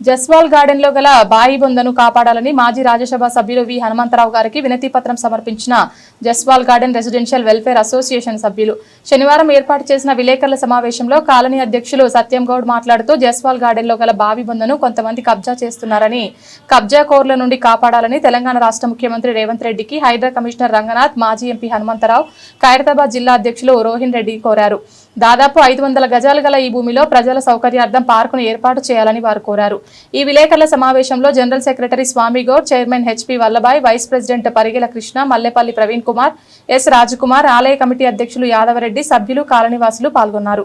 జస్వాల్ గార్డెన్లో గల బాయి బొందను కాపాడాలని మాజీ రాజ్యసభ సభ్యులు వి. హనుమంతరావు గారికి వినతి పత్రం సమర్పించిన Jaswal garden residential welfare association సభ్యులు. శనివారం ఏర్పాటు చేసిన విలేకరుల సమావేశంలో కాలనీ అధ్యక్షులు సత్యం గౌడ్ మాట్లాడుతూ జస్వాల్ గార్డెన్లో గల బావి బొందను కొంతమంది కబ్జా చేస్తున్నారని కబ్జా కోర్ల నుండి కాపాడాలని తెలంగాణ రాష్ట్ర ముఖ్యమంత్రి రేవంత్ రెడ్డికి హైదరా కమిషనర్ రంగనాథ్ మాజీ ఎంపీ హనుమంతరావు ఖైరతాబాద్ జిల్లా అధ్యక్షులు రోహిన్ రెడ్డి కోరారు. దాదాపు ఐదు వందల గజాలు గల ఈ భూమిలో ప్రజల సౌకర్యార్థం పార్కును ఏర్పాటు చేయాలని వారు కోరారు. ఈ విలేకరుల సమావేశంలో general secretary Swamy Goud chairman H P Vallabhai vice president Parigela Krishna Mallepalli Praveen Kumar S Rajkumar ఆలయ కమిటీ అధ్యక్షులు యాదవరెడ్డి సభ్యులు కాలనీవాసులు పాల్గొన్నారు.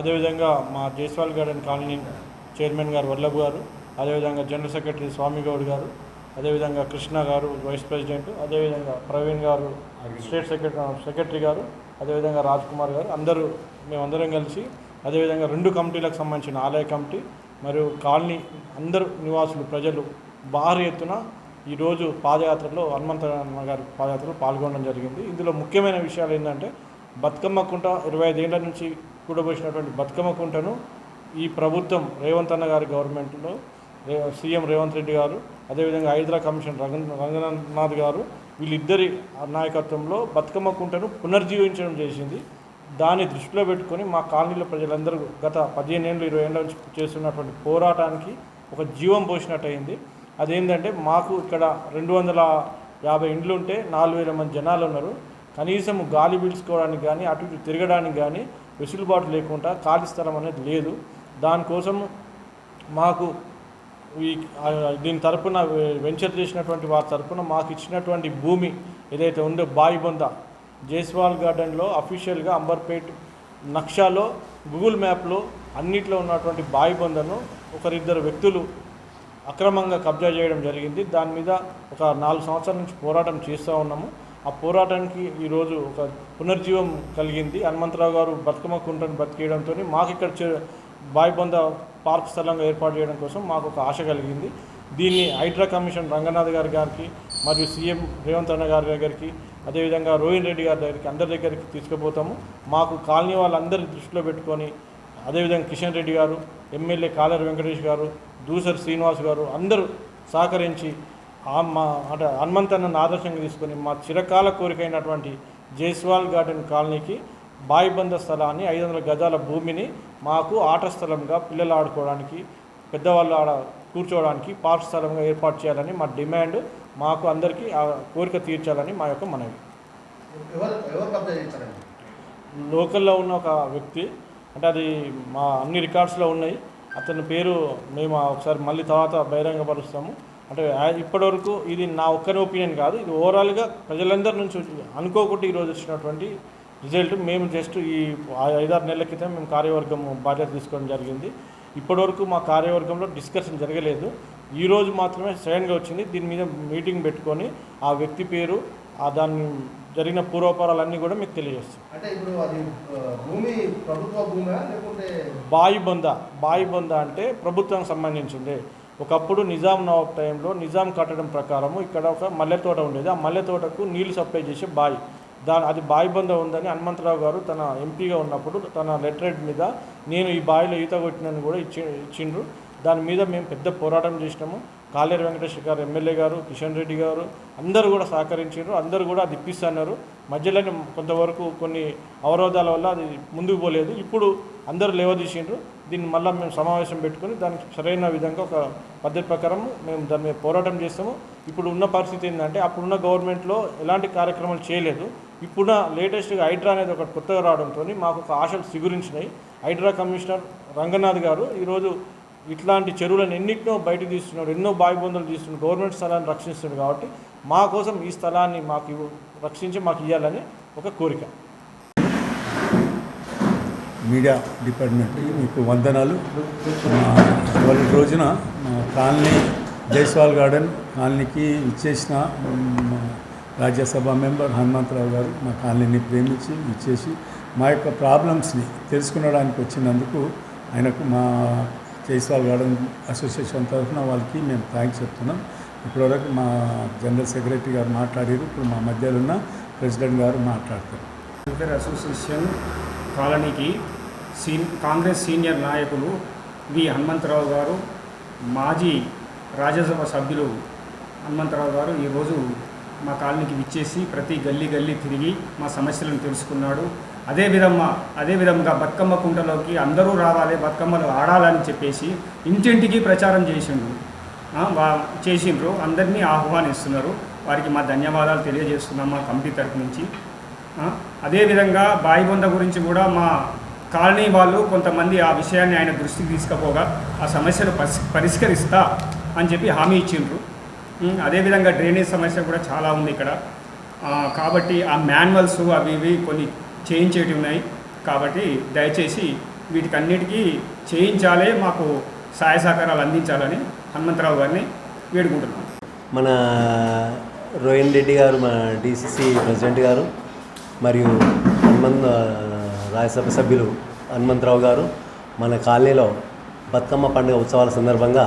అదేవిధంగా మా జైస్వాల్ గార్డెన్ కాలనీ చైర్మన్ గారు వల్లభ్ గారు అదేవిధంగా జనరల్ సెక్రటరీ స్వామి గౌడ్ గారు అదేవిధంగా కృష్ణ గారు వైస్ ప్రెసిడెంట్ అదేవిధంగా ప్రవీణ్ గారు స్టేట్ సెక్రటరీ సెక్రటరీ గారు అదేవిధంగా రాజ్ కుమార్ గారు అందరూ మేమందరం కలిసి అదేవిధంగా రెండు కమిటీలకు సంబంధించిన ఆలయ కమిటీ మరియు కాలనీ అందరూ నివాసులు ప్రజలు భారీ ఎత్తున ఈరోజు పాదయాత్రలో హనుమంతరామ గారి పాదయాత్రలో పాల్గొనడం జరిగింది. ఇందులో ముఖ్యమైన విషయాలు ఏంటంటే బతుకమ్మ కుంట ఇరవై ఐదేళ్ళ నుంచి కూడబోసినటువంటి బతుకమ్మ కుంటను ఈ ప్రభుత్వం రేవంత్ అన్న గారి గవర్నమెంట్లో సీఎం రేవంత్ రెడ్డి గారు అదేవిధంగా హైదరా కమిషన్ రంగ రంగనాథ్ గారు వీళ్ళిద్దరి నాయకత్వంలో బతుకమ్మ కుంటను పునర్జీవించడం చేసింది. దాన్ని దృష్టిలో పెట్టుకొని మా కాలనీలో ప్రజలందరూ గత పదిహేను ఏళ్ళు ఇరవై ఏళ్ళ నుంచి చేస్తున్నటువంటి పోరాటానికి ఒక జీవం పోసినట్టు అయింది అదేంటంటే మాకు ఇక్కడ రెండు వందల యాభై ఇండ్లు ఉంటే నాలుగు వేల మంది జనాలు ఉన్నారు. కనీసం గాలి పీల్చుకోవడానికి కానీ అటు ఇటు తిరగడానికి కానీ వెసులుబాటు లేకుండా ఖాళీ స్థలం అనేది లేదు. దానికోసం మాకు ఈ దీని తరపున వెంచర్ చేసినటువంటి వారి తరపున మాకు ఇచ్చినటువంటి భూమి ఏదైతే ఉందో బాయిబొంద జైస్వాల్ గార్డెన్లో అఫీషియల్గా అంబర్పేట్ నక్షాలో గూగుల్ మ్యాప్లో అన్నిట్లో ఉన్నటువంటి బాయిబొందను ఒకరిద్దరు వ్యక్తులు అక్రమంగా కబ్జా చేయడం జరిగింది. దాని మీద ఒక నాలుగు సంవత్సరాల నుంచి పోరాటం చేస్తూ ఉన్నాము. ఆ పోరాటానికి ఈరోజు ఒక పునర్జీవం కలిగింది. హనుమంతరావు గారు బతుకమ్మ కుంటను బతికేయడంతో మాకు ఇక్కడ చే- బాయిబొంద పార్క్ స్థలంగా ఏర్పాటు చేయడం కోసం మాకు ఒక ఆశ కలిగింది. దీన్ని హైడ్రా కమిషన్ రంగనాథ్ గారి గారికి మరియు సీఎం రేవంత్ అన్న గారి దగ్గరికి అదేవిధంగా రోహిన్ రెడ్డి గారి దగ్గరికి అందరి దగ్గరికి తీసుకుపోతాము. మాకు కాలనీ వాళ్ళందరి దృష్టిలో పెట్టుకొని అదేవిధంగా కిషన్ రెడ్డి గారు ఎమ్మెల్యే కాలర్ వెంకటేష్ గారు దూసరి శ్రీనివాస్ గారు అందరూ సహకరించి మా అంటే హనుమంతన్నను ఆదర్శంగా తీసుకొని మా చిరకాల కోరికైనటువంటి జైస్వాల్ గార్డెన్ కాలనీకి బాయిబంద స్థలాన్ని ఐదు వందల గజాల భూమిని మాకు ఆట స్థలంగా పిల్లలు ఆడుకోవడానికి పెద్దవాళ్ళు ఆడ కూర్చోవడానికి పార్క్ స్థలంగా ఏర్పాటు చేయాలని మా డిమాండ్ మాకు అందరికీ ఆ కోరిక తీర్చాలని మా యొక్క మనవి. లోకల్లో ఉన్న ఒక వ్యక్తి అంటే అది మా అన్ని రికార్డ్స్లో ఉన్నాయి. అతని పేరు మేము ఒకసారి మళ్ళీ తర్వాత బహిరంగపరుస్తాము. అంటే ఇప్పటివరకు ఇది నా ఒక్కరి ఒపీనియన్ కాదు ఇది ఓవరాల్గా ప్రజలందరి నుంచి అనుకోకుండా ఈరోజు వచ్చినటువంటి రిజల్ట్ మేము జస్ట్ ఈ ఐదారు నెలల క్రితం మేము కార్యవర్గం బాధ్యత తీసుకోవడం జరిగింది. ఇప్పటివరకు మా కార్యవర్గంలో డిస్కషన్ జరగలేదు. ఈ రోజు మాత్రమే సడన్గా వచ్చింది. దీని మీద మీటింగ్ పెట్టుకొని ఆ వ్యక్తి పేరు ఆ దాని జరిగిన పూర్వపరాలన్నీ కూడా మీకు తెలియజేస్తాం. అంటే ఇప్పుడు అది ఆ, భూమి ప్రభుత్వ భూమి లేకుంటే? బాయి బొంద బాయి బొంద అంటే ప్రభుత్వానికి సంబంధించింది. ఒకప్పుడు నిజాం నవాబ్ టైంలో నిజాం కట్టడం ప్రకారము ఇక్కడ ఒక మల్లె తోట ఉండేది. ఆ మల్లె తోటకు నీళ్ళు సప్లై చేసే బాయి. దాని అది బాయి బొంద ఉందని హనుమంతరావు గారు తన ఎంపీగా ఉన్నప్పుడు తన లెటరేట్ మీద నేను ఈ బావిలో ఈత కొట్టినని కూడా ఇచ్చి ఇచ్చిండ్రు. దాని మీద మేము పెద్ద పోరాటం చేసినాము. కాలేరు వెంకటేశ్వర గారు ఎమ్మెల్యే గారు కిషన్ రెడ్డి గారు అందరూ కూడా సహకరించారు. అందరూ కూడా అది ఇప్పిస్తున్నారు. మధ్యలోనే కొంతవరకు కొన్ని అవరోధాల వల్ల అది ముందుకు పోలేదు. ఇప్పుడు అందరూ లేవదీసిండ్రు. దీన్ని మళ్ళీ మేము సమావేశం పెట్టుకొని దానికి సరైన విధంగా ఒక పద్ధతి ప్రకారం మేము దాని మీద పోరాటం చేస్తాము. ఇప్పుడు ఉన్న పరిస్థితి ఏంటంటే అప్పుడున్న గవర్నమెంట్లో ఎలాంటి కార్యక్రమాలు చేయలేదు. ఇప్పుడున్న లేటెస్ట్గా హైడ్రా అనేది ఒకటి కొత్తగా రావడంతో మాకు ఒక ఆశలు సిగురించినాయి. హైడ్రా కమిషనర్ రంగనాథ్ గారు ఈరోజు ఇట్లాంటి చెరువులను ఎన్నిటినో బయట తీస్తున్నాడు ఎన్నో బావి బొందలు తీస్తున్నారు గవర్నమెంట్ స్థలాన్ని రక్షిస్తున్నారు కాబట్టి మా కోసం ఈ స్థలాన్ని మాకు రక్షించి మాకు ఇవ్వాలని ఒక కోరిక. మీడియా డిపార్ట్మెంట్కి మీకు వందనాలు. ఇవాళ రోజున మా కాలనీ జైస్వాల్ గార్డెన్ కాలనీకి ఇచ్చేసిన రాజ్యసభ మెంబర్ హనుమంతరావు గారు మా కాలనీని ప్రేమించి ఇచ్చేసి మా యొక్క ప్రాబ్లమ్స్ని తెలుసుకునడానికి వచ్చినందుకు ఆయనకు మా జైస్వాల్ గార్డెన్ అసోసియేషన్ తరఫున వాళ్ళకి మేము థ్యాంక్స్ చెప్తున్నాం. ఇప్పటివరకు మా జనరల్ సెక్రటరీ గారు మాట్లాడారు. ఇప్పుడు మా మధ్యలో ఉన్న ప్రెసిడెంట్ గారు మాట్లాడతారు. వెల్ఫేర్ అసోసియేషన్ కాలనీకి సీన్ కాంగ్రెస్ సీనియర్ నాయకులు వి హనుమంతరావు గారు మాజీ రాజ్యసభ సభ్యులు హనుమంతరావు గారు ఈరోజు మా కాలనీకి విచ్చేసి ప్రతి గల్లీ గల్లీ తిరిగి మా సమస్యలను తెలుసుకున్నాడు. అదే విధంగా అదే విధంగా బతుకమ్మ కుంటలోకి అందరూ రావాలి బతుకమ్మలు ఆడాలని చెప్పేసి ఇంటింటికి ప్రచారం చేసిండు. చేసిండ్రు. అందరినీ ఆహ్వానిస్తున్నారు. వారికి మా ధన్యవాదాలు తెలియజేస్తున్నాం మా కమిటీ తరపు నుంచి. అదేవిధంగా బాయిబొంద గురించి కూడా మా కాలనీ వాళ్ళు కొంతమంది ఆ విషయాన్ని ఆయన దృష్టికి తీసుకుపోగా ఆ సమస్యను పరిష్కరిస్తా అని చెప్పి హామీ ఇచ్చిండ్రు. అదేవిధంగా డ్రైనేజ్ సమస్య కూడా చాలా ఉంది ఇక్కడ. కాబట్టి ఆ మాన్యువల్స్ అవి ఇవి కొన్ని చేయించేటివి ఉన్నాయి. కాబట్టి దయచేసి వీటికన్నిటికీ చేయించాలే మాకు సహాయ సహకారాలు అందించాలని హనుమంతరావు గారిని వేడుకుంటున్నాం. మన రోహిన్ రెడ్డి గారు మన డిసిసి ప్రెసిడెంట్ గారు మరియు హనుమంత్ రాజ్యసభ సభ్యులు హనుమంతరావు గారు మన కాలనీలో బతుకమ్మ పండుగ ఉత్సవాల సందర్భంగా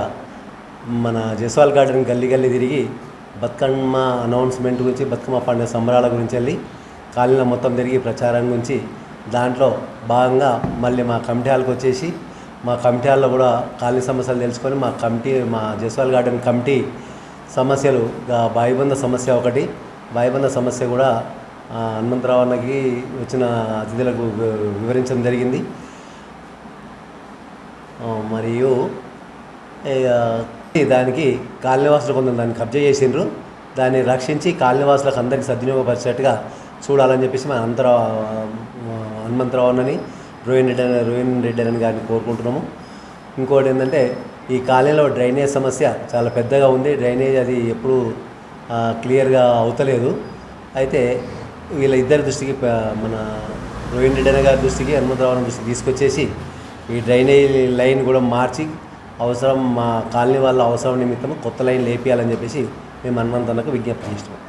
మన జైస్వాల్ గార్డెన్ గల్లీ గల్లీ తిరిగి బతుకమ్మ అనౌన్స్మెంట్ గురించి బతుకమ్మ పండుగ సంబరాల గురించి వెళ్ళి కాలనీలో మొత్తం తిరిగి ప్రచారం గురించి దాంట్లో భాగంగా మళ్ళీ మా కమిటీ హాల్కి వచ్చేసి మా కమిటీ హాల్లో కూడా కాలనీ సమస్యలు తెలుసుకొని మా కమిటీ మా జైస్వాల్ గార్డెన్ కమిటీ సమస్యలు బాయిబంద సమస్య ఒకటి. బాయిబంద సమస్య కూడా హనుమంతరావు అన్నకి వచ్చిన అతిథులకు వివరించడం జరిగింది. మరియు దానికి కాలనీవాసులు కొంత దాన్ని కబ్జా చేసిండ్రు. దాన్ని రక్షించి కాలనీవాసులకు అందరికీ సద్వినియోగపరిచేట్టుగా చూడాలని చెప్పేసి మన అంతరా హనుమంతరావునని అన్నని రోహిన్ రెడ్డి అని- రోహిన్ రెడ్డి అని గారిని కోరుకుంటున్నాము. ఇంకోటి ఏంటంటే ఈ కాలనీలో డ్రైనేజ్ సమస్య చాలా పెద్దగా ఉంది. డ్రైనేజ్ అది ఎప్పుడు క్లియర్గా అవుతలేదు. అయితే వీళ్ళ ఇద్దరి దృష్టికి మన రోహిన్ రెడ్డి గారి దృష్టికి హనుమంతరావు దృష్టికి తీసుకొచ్చేసి ఈ డ్రైనేజ్ లైన్ కూడా మార్చి అవసరం మా కాలనీ వాళ్ళ అవసరం నిమిత్తం కొత్త లైన్ లేపియాలని చెప్పేసి మేము హనుమంతన్నకు విజ్ఞప్తి చేస్తున్నాం.